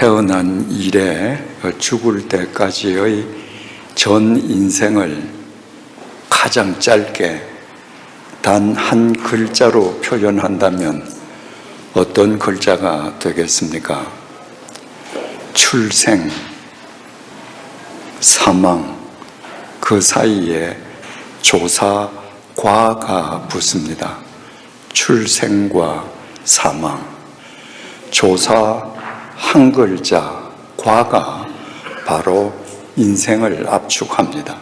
태어난 이래 죽을 때까지의 전 인생을 가장 짧게 단 한 글자로 표현한다면 어떤 글자가 되겠습니까? 출생, 사망, 그 사이에 조사, 과가 붙습니다. 출생과 사망, 조사 한 글자, 과가 바로 인생을 압축합니다.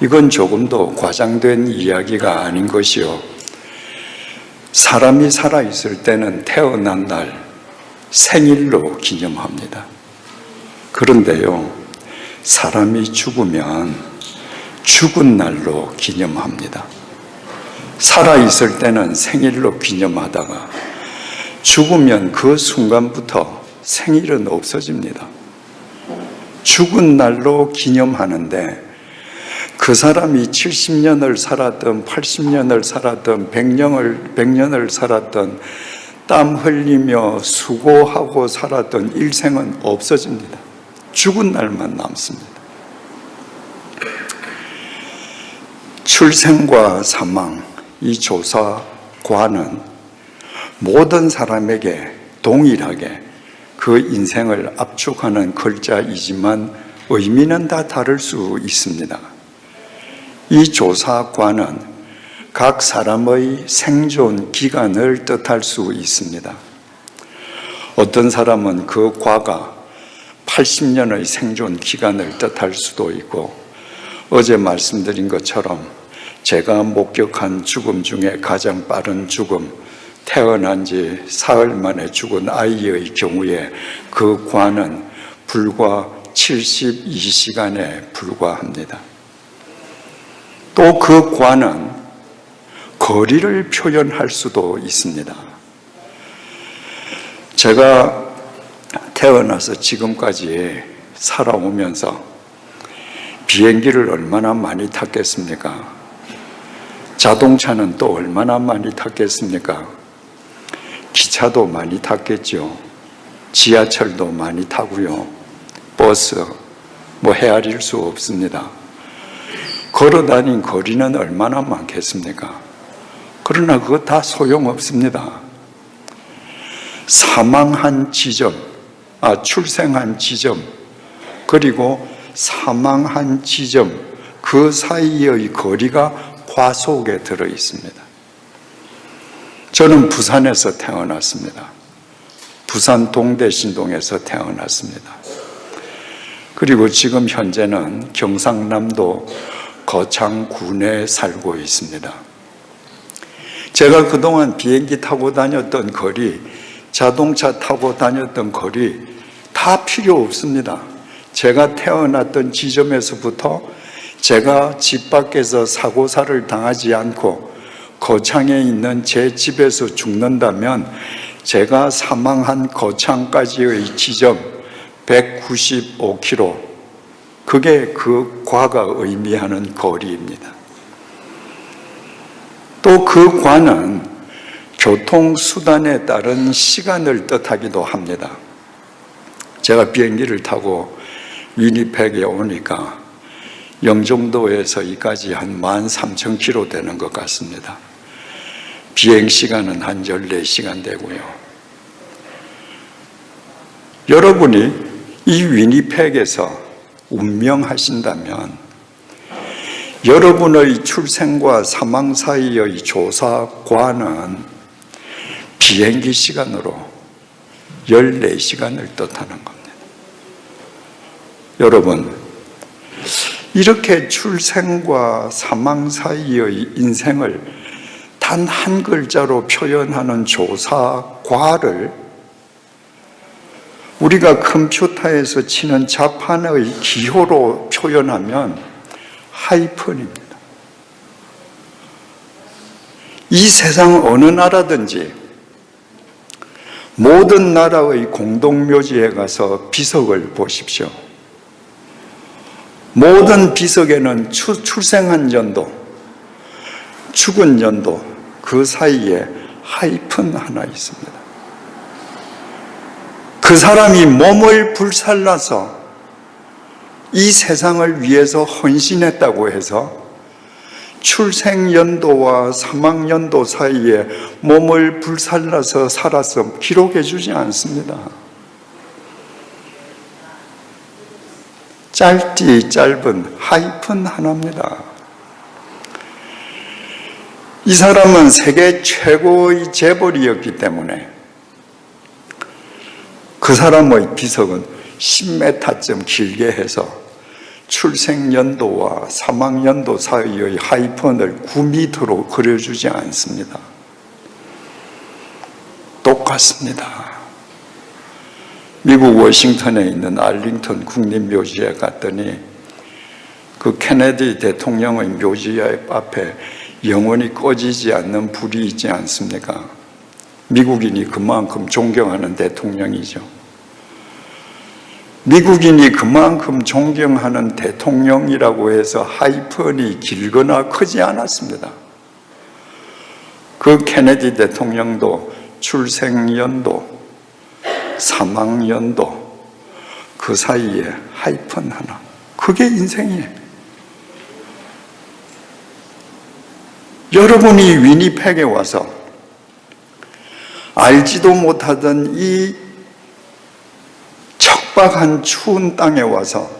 이건 조금도 과장된 이야기가 아닌 것이요. 사람이 살아있을 때는 태어난 날 생일로 기념합니다. 그런데요, 사람이 죽으면 죽은 날로 기념합니다. 살아있을 때는 생일로 기념하다가 죽으면 그 순간부터 생일은 없어집니다. 죽은 날로 기념하는데 그 사람이 70년을 살았던 80년을 살았던 100년을 100년을 살았던 땀 흘리며 수고하고 살았던 일생은 없어집니다. 죽은 날만 남습니다. 출생과 사망 이 조사과는 모든 사람에게 동일하게 그 인생을 압축하는 글자이지만 의미는 다 다를 수 있습니다. 이 조사과는 각 사람의 생존 기간을 뜻할 수 있습니다. 어떤 사람은 그 과가 80년의 생존 기간을 뜻할 수도 있고, 어제 말씀드린 것처럼 제가 목격한 죽음 중에 가장 빠른 죽음, 태어난 지 사흘 만에 죽은 아이의 경우에 그 관은 불과 72시간에 불과합니다. 또 그 관은 거리를 표현할 수도 있습니다. 제가 태어나서 지금까지 살아오면서 비행기를 얼마나 많이 탔겠습니까? 자동차는 또 얼마나 많이 탔겠습니까? 기차도 많이 탔겠죠. 지하철도 많이 타고요. 버스, 뭐 헤아릴 수 없습니다. 걸어 다닌 거리는 얼마나 많겠습니까? 그러나 그거 다 소용없습니다. 사망한 지점, 아, 출생한 지점, 그리고 사망한 지점, 그 사이의 거리가 과속에 들어 있습니다. 저는 부산에서 태어났습니다. 부산 동대신동에서 태어났습니다. 그리고 지금 현재는 경상남도 거창군에 살고 있습니다. 제가 그동안 비행기 타고 다녔던 거리, 자동차 타고 다녔던 거리 다 필요 없습니다. 제가 태어났던 지점에서부터 제가 집 밖에서 사고사를 당하지 않고 거창에 있는 제 집에서 죽는다면 제가 사망한 거창까지의 지점 195km 그게 그 과가 의미하는 거리입니다. 또 그 과는 교통수단에 따른 시간을 뜻하기도 합니다. 제가 비행기를 타고 위니펙에 오니까 영종도에서 이까지 한 13,000km 되는 것 같습니다. 비행 시간은 한 14시간 되고요. 여러분이 이 위니펙에서 운명하신다면 여러분의 출생과 사망 사이의 조사과는 비행기 시간으로 14시간을 뜻하는 겁니다. 여러분, 이렇게 출생과 사망 사이의 인생을 단 한 글자로 표현하는 조사과를 우리가 컴퓨터에서 치는 자판의 기호로 표현하면 하이픈입니다. 이 세상 어느 나라든지 모든 나라의 공동묘지에 가서 비석을 보십시오. 모든 비석에는 출생한 연도, 죽은 연도, 그 사이에 하이픈 하나 있습니다. 그 사람이 몸을 불살라서 이 세상을 위해서 헌신했다고 해서 출생 연도와 사망 연도 사이에 몸을 불살라서 살아서 기록해 주지 않습니다. 짧디 짧은 하이픈 하나입니다. 이 사람은 세계 최고의 재벌이었기 때문에 그 사람의 비석은 10m쯤 길게 해서 출생연도와 사망연도 사이의 하이픈을 9m로 그려주지 않습니다. 똑같습니다. 미국 워싱턴에 있는 알링턴 국립묘지에 갔더니 그 케네디 대통령의 묘지 앞에 영원히 꺼지지 않는 불이 있지 않습니까? 미국인이 그만큼 존경하는 대통령이죠. 미국인이 그만큼 존경하는 대통령이라고 해서 하이픈이 길거나 크지 않았습니다. 그 케네디 대통령도 출생연도, 사망연도 그 사이에 하이픈 하나. 그게 인생이에요. 여러분이 위니펙에 와서 알지도 못하던 이 척박한 추운 땅에 와서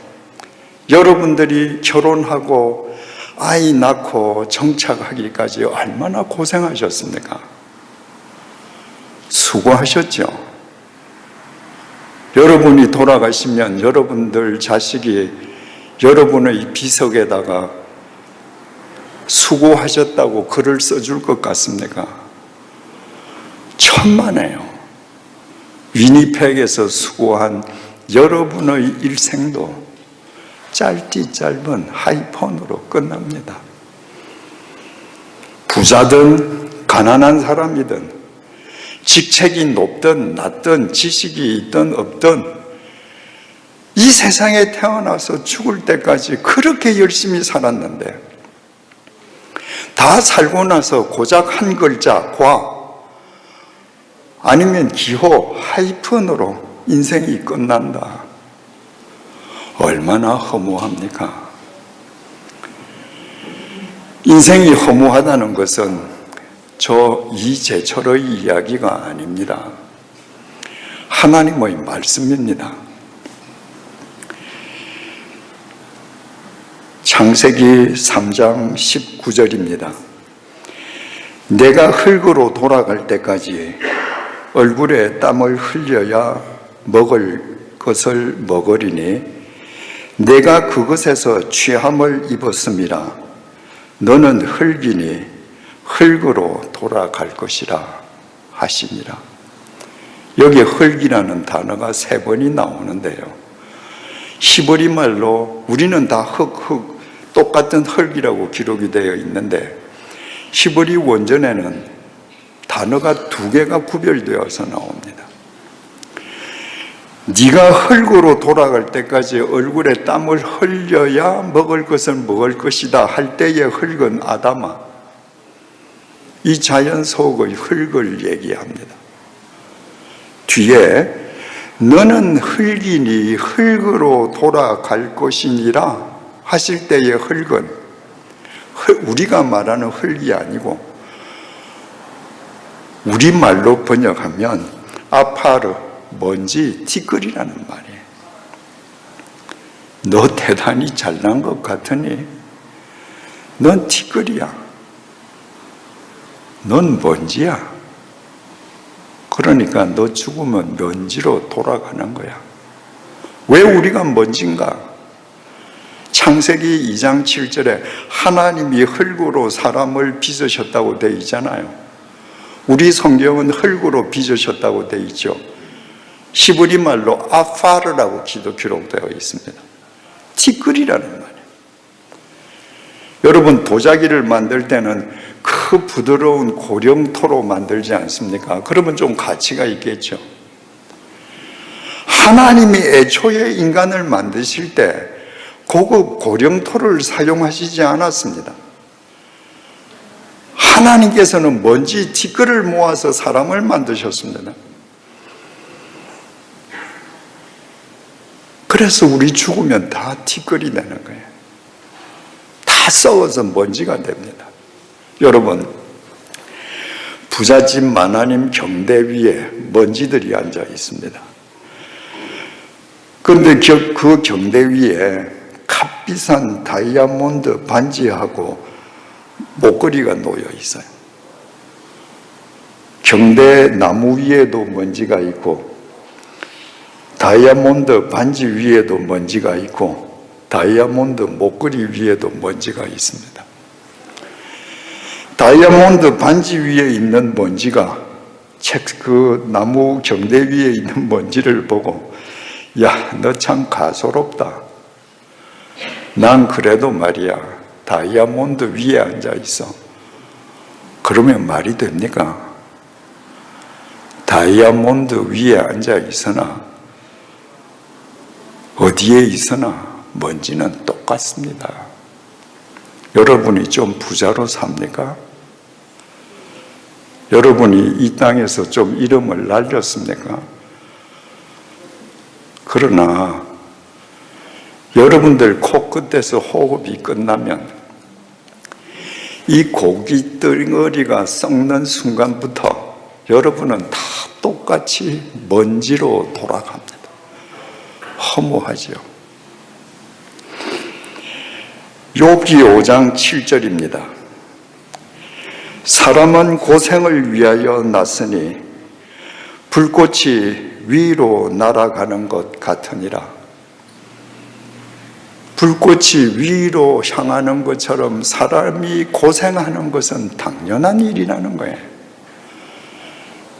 여러분들이 결혼하고 아이 낳고 정착하기까지 얼마나 고생하셨습니까? 수고하셨죠. 여러분이 돌아가시면 여러분들 자식이 여러분의 비석에다가 수고하셨다고 글을 써줄 것 같습니까? 천만에요. 위니펙에서 수고한 여러분의 일생도 짧디 짧은 하이폰으로 끝납니다. 부자든 가난한 사람이든 직책이 높든 낮든 지식이 있든 없든 이 세상에 태어나서 죽을 때까지 그렇게 열심히 살았는데 다 살고 나서 고작 한 글자 과 아니면 기호 하이픈으로 인생이 끝난다. 얼마나 허무합니까? 인생이 허무하다는 것은 저 이재철의 이야기가 아닙니다. 하나님의 말씀입니다. 창세기 3장 19절입니다. 내가 흙으로 돌아갈 때까지 얼굴에 땀을 흘려야 먹을 것을 먹으리니 내가 그것에서 취함을 입었음이라 너는 흙이니 흙으로 돌아갈 것이라 하시니라. 여기 흙이라는 단어가 세 번이 나오는데요. 히브리 말로 우리는 다 흙, 흙, 똑같은 흙이라고 기록이 되어 있는데 히브리 원전에는 단어가 두 개가 구별되어서 나옵니다. 네가 흙으로 돌아갈 때까지 얼굴에 땀을 흘려야 먹을 것을 먹을 것이다 할 때의 흙은 아담아. 이 자연 속의 흙을 얘기합니다. 뒤에 너는 흙이니 흙으로 돌아갈 것이니라 하실 때의 흙은 우리가 말하는 흙이 아니고 우리말로 번역하면 아파르, 먼지, 티끌이라는 말이에요. 너 대단히 잘난 것 같으니 넌 티끌이야. 넌 먼지야. 그러니까 너 죽으면 먼지로 돌아가는 거야. 왜 우리가 먼지인가? 창세기 2장 7절에 하나님이 흙으로 사람을 빚으셨다고 되어 있잖아요. 우리 성경은 흙으로 빚으셨다고 되어 있죠. 히브리 말로 아파르라고 기도 기록되어 있습니다. 티끌이라는 말이에요. 여러분 도자기를 만들 때는 그 부드러운 고령토로 만들지 않습니까? 그러면 좀 가치가 있겠죠. 하나님이 애초에 인간을 만드실 때 고급 고령토를 사용하시지 않았습니다. 하나님께서는 먼지 티끌을 모아서 사람을 만드셨습니다. 그래서 우리 죽으면 다 티끌이 되는 거예요. 다 썩어서 먼지가 됩니다. 여러분, 부잣집 만화님 경대 위에 먼지들이 앉아 있습니다. 그런데 그 경대 위에 값비싼 다이아몬드 반지하고 목걸이가 놓여 있어요. 경대 나무 위에도 먼지가 있고 다이아몬드 반지 위에도 먼지가 있고 다이아몬드 목걸이 위에도 먼지가 있습니다. 다이아몬드 반지 위에 있는 먼지가 책 그 나무 경대 위에 있는 먼지를 보고 야, 너 참 가소롭다. 난 그래도 말이야. 다이아몬드 위에 앉아 있어. 그러면 말이 됩니까? 다이아몬드 위에 앉아 있으나 어디에 있으나 먼지는 똑같습니다. 여러분이 좀 부자로 삽니까? 여러분이 이 땅에서 좀 이름을 날렸습니까? 그러나 여러분들 코끝에서 호흡이 끝나면 이 고기 덩어리가 썩는 순간부터 여러분은 다 똑같이 먼지로 돌아갑니다. 허무하지요. 욥기 5장 7절입니다. 사람은 고생을 위하여 났으니 불꽃이 위로 날아가는 것 같으니라. 불꽃이 위로 향하는 것처럼 사람이 고생하는 것은 당연한 일이라는 거예요.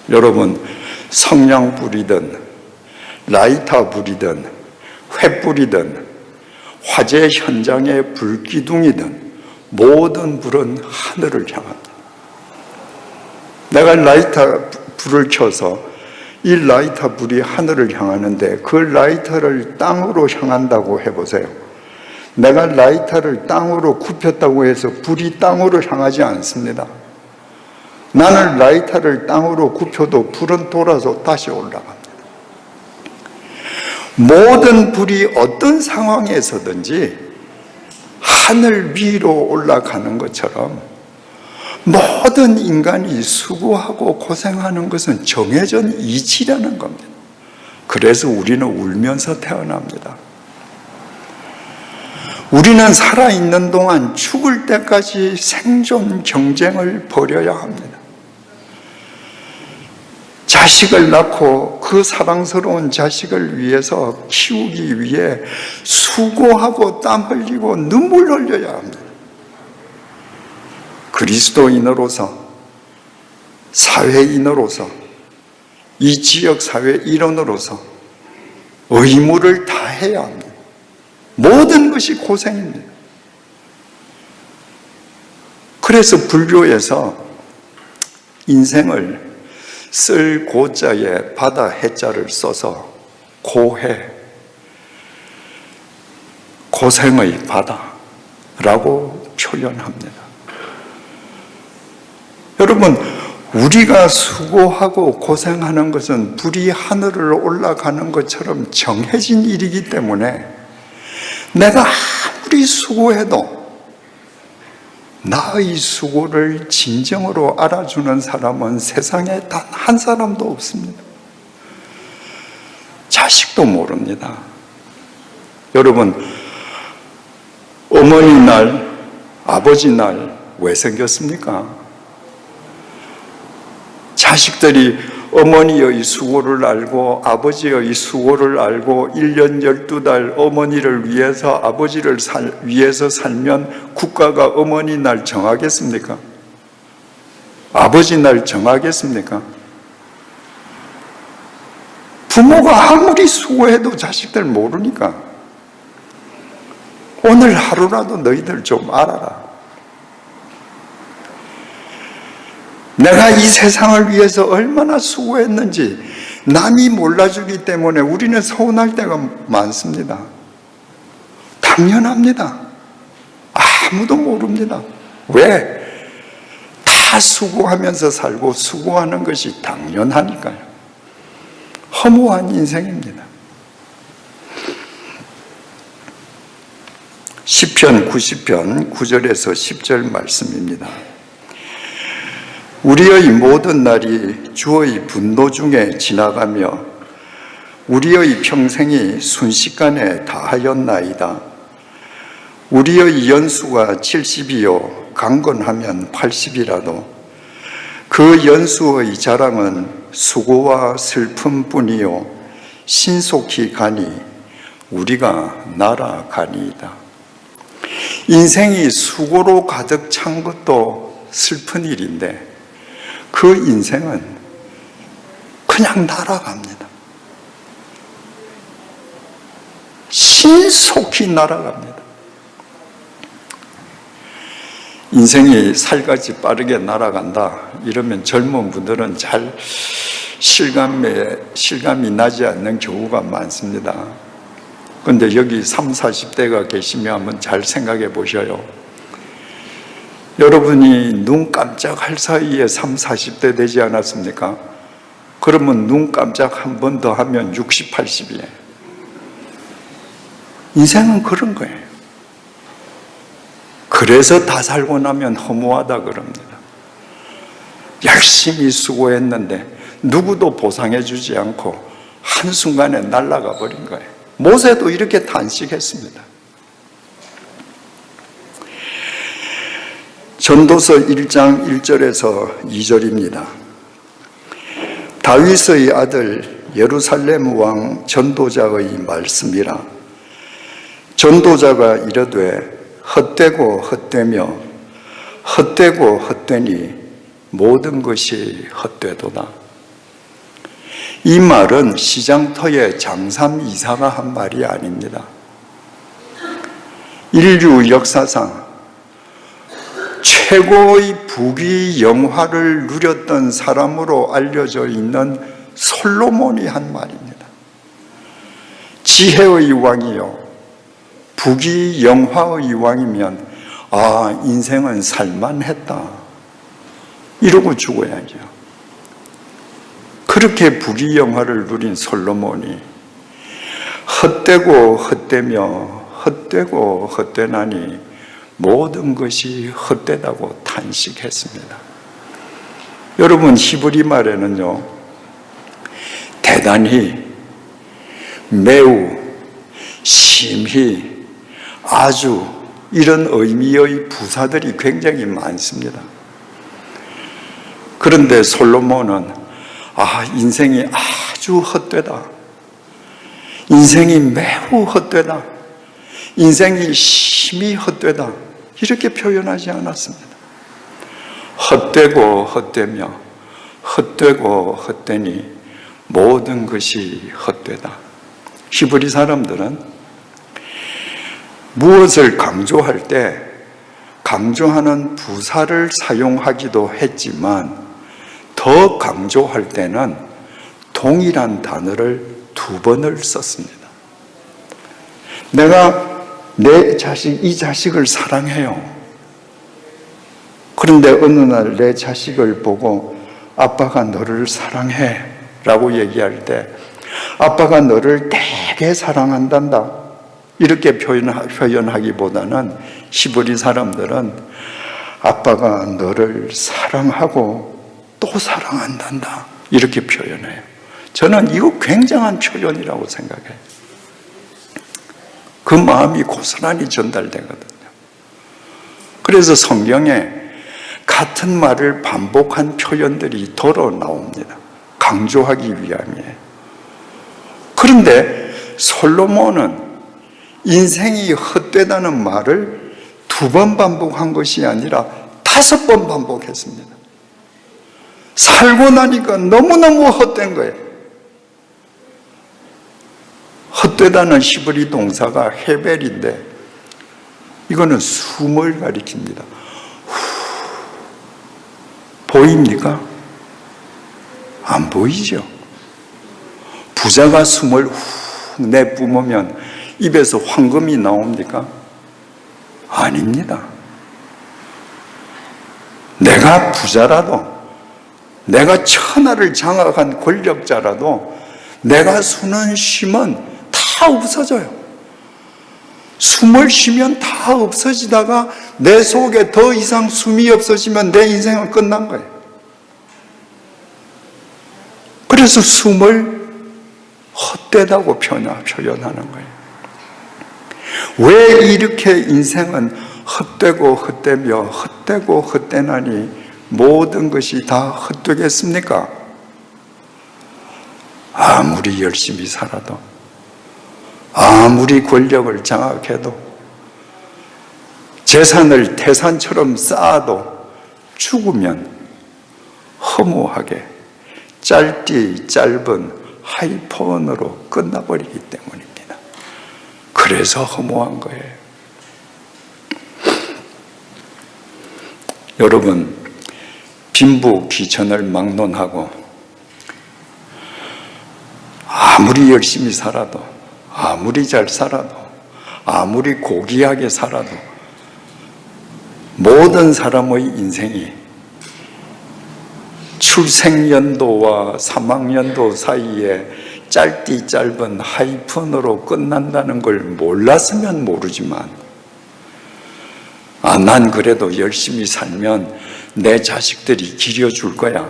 여러분, 성냥불이든 라이터 불이든 횃불이든 화재 현장의 불기둥이든 모든 불은 하늘을 향합니다. 내가 라이터 불을 켜서 이 라이터 불이 하늘을 향하는데 그 라이터를 땅으로 향한다고 해보세요. 내가 라이터를 땅으로 굽혔다고 해서 불이 땅으로 향하지 않습니다. 나는 라이터를 땅으로 굽혀도 불은 돌아서 다시 올라갑니다. 모든 불이 어떤 상황에서든지 하늘 위로 올라가는 것처럼 모든 인간이 수고하고 고생하는 것은 정해진 이치라는 겁니다. 그래서 우리는 울면서 태어납니다. 우리는 살아있는 동안 죽을 때까지 생존 경쟁을 벌여야 합니다. 자식을 낳고 그 사랑스러운 자식을 위해서 키우기 위해 수고하고 땀 흘리고 눈물 흘려야 합니다. 그리스도인으로서 사회인으로서 이 지역 사회 일원으로서 의무를 다해야 합니다. 모든 것이 고생입니다. 그래서 불교에서 인생을 쓸 고자에 바다 해자를 써서 고해, 고생의 바다라고 표현합니다. 여러분, 우리가 수고하고 고생하는 것은 불이 하늘을 올라가는 것처럼 정해진 일이기 때문에 내가 아무리 수고해도 나의 수고를 진정으로 알아주는 사람은 세상에 단 한 사람도 없습니다. 자식도 모릅니다. 여러분, 어머니 날, 아버지 날 왜 생겼습니까? 자식들이 어머니의 수고를 알고 아버지의 수고를 알고 1년 12달 어머니를 위해서 아버지를 살, 위해서 살면 국가가 어머니 날 정하겠습니까? 아버지 날 정하겠습니까? 부모가 아무리 수고해도 자식들 모르니까 오늘 하루라도 너희들 좀 알아라. 내가 이 세상을 위해서 얼마나 수고했는지 남이 몰라주기 때문에 우리는 서운할 때가 많습니다. 당연합니다. 아무도 모릅니다. 왜? 다 수고하면서 살고 수고하는 것이 당연하니까요. 허무한 인생입니다. 시편 90편 9절에서 10절 말씀입니다. 우리의 모든 날이 주의 분노 중에 지나가며 우리의 평생이 순식간에 다하였나이다. 우리의 연수가 70이요 강건하면 80이라도 그 연수의 자랑은 수고와 슬픔뿐이요 신속히 가니 우리가 날아가니이다. 인생이 수고로 가득 찬 것도 슬픈 일인데 그 인생은 그냥 날아갑니다. 신속히 날아갑니다. 인생이 살같이 빠르게 날아간다. 이러면 젊은 분들은 잘 실감에, 실감이 나지 않는 경우가 많습니다. 근데 여기 3, 40대가 계시면 한번 잘 생각해 보셔요. 여러분이 눈 깜짝할 사이에 3, 40대 되지 않았습니까? 그러면 눈 깜짝 한 번 더 하면 60, 80이에요. 인생은 그런 거예요. 그래서 다 살고 나면 허무하다 그럽니다. 열심히 수고했는데 누구도 보상해 주지 않고 한순간에 날아가 버린 거예요. 모세도 이렇게 단식했습니다. 전도서 1장 1절에서 2절입니다. 다윗의 아들 예루살렘 왕 전도자의 말씀이라 전도자가 이르되 헛되고 헛되며 헛되고 헛되니 모든 것이 헛되도다. 이 말은 시장터의 장삼 이사가 한 말이 아닙니다. 인류 역사상 최고의 부귀 영화를 누렸던 사람으로 알려져 있는 솔로몬이 한 말입니다. 지혜의 왕이요. 부귀 영화의 왕이면 아, 인생은 살만했다. 이러고 죽어야죠. 그렇게 부귀 영화를 누린 솔로몬이 헛되고 헛되며 헛되고 헛되나니 모든 것이 헛되다고 탄식했습니다. 여러분 히브리 말에는요 대단히 매우 심히 아주 이런 의미의 부사들이 굉장히 많습니다. 그런데 솔로몬은 아, 인생이 아주 헛되다. 인생이 매우 헛되다. 인생이 심히 헛되다. 이렇게 표현하지 않았습니다. 헛되고 헛되며 헛되고 헛되니 모든 것이 헛되다. 히브리 사람들은 무엇을 강조할 때 강조하는 부사를 사용하기도 했지만 더 강조할 때는 동일한 단어를 두 번을 썼습니다. 내가 내 자식, 이 자식을 사랑해요. 그런데 어느 날 내 자식을 보고 아빠가 너를 사랑해 라고 얘기할 때 아빠가 너를 되게 사랑한단다. 이렇게 표현하기보다는 히브리 사람들은 아빠가 너를 사랑하고 또 사랑한단다. 이렇게 표현해요. 저는 이거 굉장한 표현이라고 생각해요. 그 마음이 고스란히 전달되거든요. 그래서 성경에 같은 말을 반복한 표현들이 도로 나옵니다. 강조하기 위함이에요. 그런데 솔로몬은 인생이 헛되다는 말을 두 번 반복한 것이 아니라 다섯 번 반복했습니다. 살고 나니까 너무너무 헛된 거예요. 헛되다는 히브리 동사가 헤벨인데 이거는 숨을 가리킵니다. 보입니까? 안 보이죠? 부자가 숨을 후 내뿜으면 입에서 황금이 나옵니까? 아닙니다. 내가 부자라도, 내가 천하를 장악한 권력자라도 내가 수는 쉼은 다 없어져요. 숨을 쉬면 다 없어지다가 내 속에 더 이상 숨이 없어지면 내 인생은 끝난 거예요. 그래서 숨을 헛되다고 표현하는 거예요. 왜 이렇게 인생은 헛되고 헛되며 헛되고 헛되나니 모든 것이 다 헛되겠습니까? 아무리 열심히 살아도 아무리 권력을 장악해도 재산을 태산처럼 쌓아도 죽으면 허무하게 짧디 짧은 하이폰으로 끝나버리기 때문입니다. 그래서 허무한 거예요. 여러분, 빈부 귀천을 막론하고 아무리 열심히 살아도 아무리 잘 살아도 아무리 고귀하게 살아도 모든 사람의 인생이 출생연도와 사망연도 사이에 짧디 짧은 하이픈으로 끝난다는 걸 몰랐으면 모르지만 아, 난 그래도 열심히 살면 내 자식들이 기려줄 거야.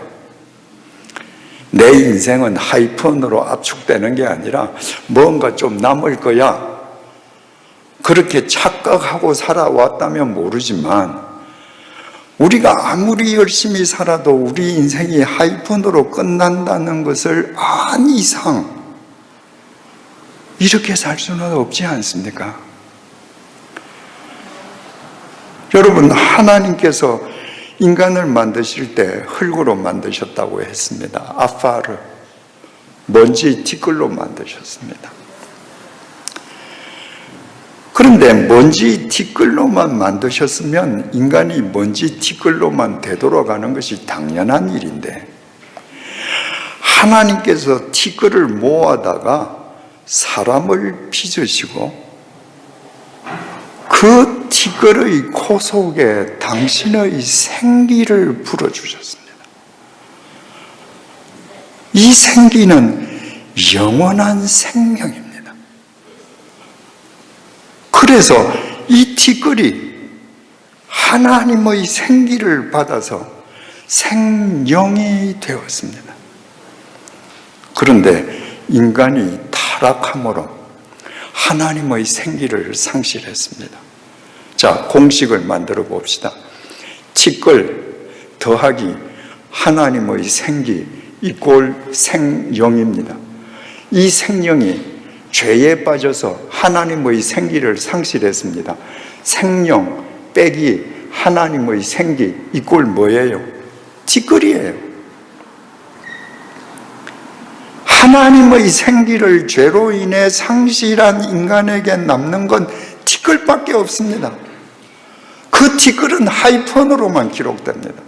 내 인생은 하이픈으로 압축되는 게 아니라 뭔가 좀 남을 거야. 그렇게 착각하고 살아왔다면 모르지만 우리가 아무리 열심히 살아도 우리 인생이 하이픈으로 끝난다는 것을 안 이상 이렇게 살 수는 없지 않습니까? 여러분, 하나님께서 인간을 만드실 때 흙으로 만드셨다고 했습니다. 아파르, 먼지 티끌로 만드셨습니다. 그런데 먼지 티끌로만 만드셨으면 인간이 먼지 티끌로만 되돌아가는 것이 당연한 일인데 하나님께서 티끌을 모아다가 사람을 빚으시고 그 티끌의 코 속에 당신의 생기를 불어주셨습니다. 이 생기는 영원한 생명입니다. 그래서 이 티끌이 하나님의 생기를 받아서 생명이 되었습니다. 그런데 인간이 타락함으로 하나님의 생기를 상실했습니다. 자, 공식을 만들어 봅시다. 티끌 더하기 하나님의 생기 이꼴 생영입니다. 이 생명이 죄에 빠져서 하나님의 생기를 상실했습니다. 생명 빼기 하나님의 생기 이꼴 뭐예요? 티끌이에요. 하나님의 생기를 죄로 인해 상실한 인간에게 남는 건 티끌밖에 없습니다. 그 티끌은 하이펀으로만 기록됩니다.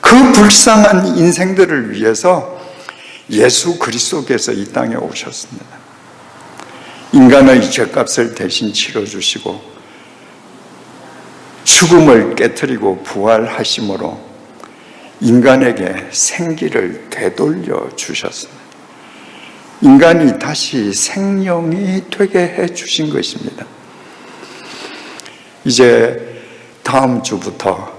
그 불쌍한 인생들을 위해서 예수 그리스도께서 이 땅에 오셨습니다. 인간의 죄값을 대신 치러주시고 죽음을 깨뜨리고 부활하심으로 인간에게 생기를 되돌려 주셨습니다. 인간이 다시 생명이 되게 해 주신 것입니다. 이제 다음 주부터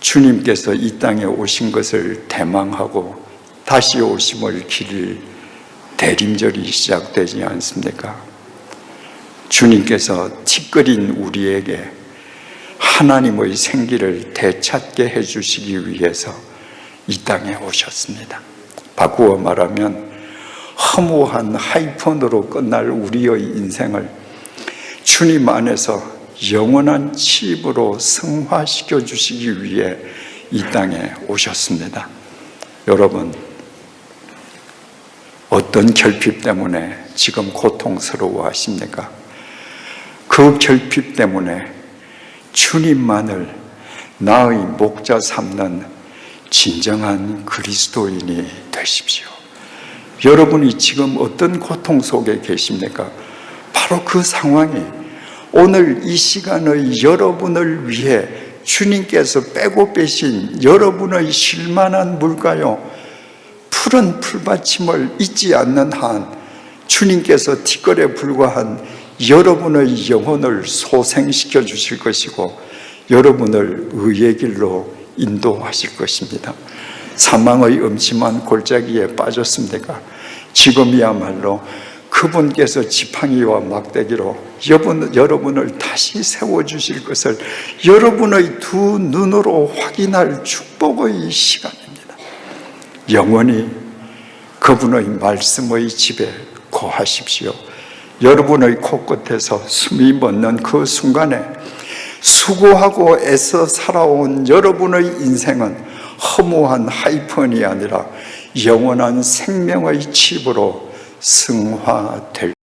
주님께서 이 땅에 오신 것을 대망하고 다시 오심을 기릴 대림절이 시작되지 않습니까? 주님께서 티끌인 우리에게 하나님의 생기를 되찾게 해주시기 위해서 이 땅에 오셨습니다. 바꾸어 말하면 허무한 하이폰으로 끝날 우리의 인생을 주님 안에서 영원한 칩으로 승화시켜 주시기 위해 이 땅에 오셨습니다. 여러분, 어떤 결핍 때문에 지금 고통스러워 하십니까? 그 결핍 때문에 주님만을 나의 목자 삼는 진정한 그리스도인이 되십시오. 여러분이 지금 어떤 고통 속에 계십니까? 바로 그 상황이 오늘 이 시간의 여러분을 위해 주님께서 빼고 빼신 여러분의 실만한 물가요 푸른 풀받침을 잊지 않는 한 주님께서 티끌에 불과한 여러분의 영혼을 소생시켜 주실 것이고 여러분을 의의 길로 인도하실 것입니다. 사망의 음침한 골짜기에 빠졌습니까? 지금이야말로 그분께서 지팡이와 막대기로 여러분, 여러분을 다시 세워주실 것을 여러분의 두 눈으로 확인할 축복의 시간입니다. 영원히 그분의 말씀의 집에 거하십시오. 여러분의 코끝에서 숨이 멎는 그 순간에 수고하고 애써 살아온 여러분의 인생은 허무한 하이펀이 아니라 영원한 생명의 칩으로 승화될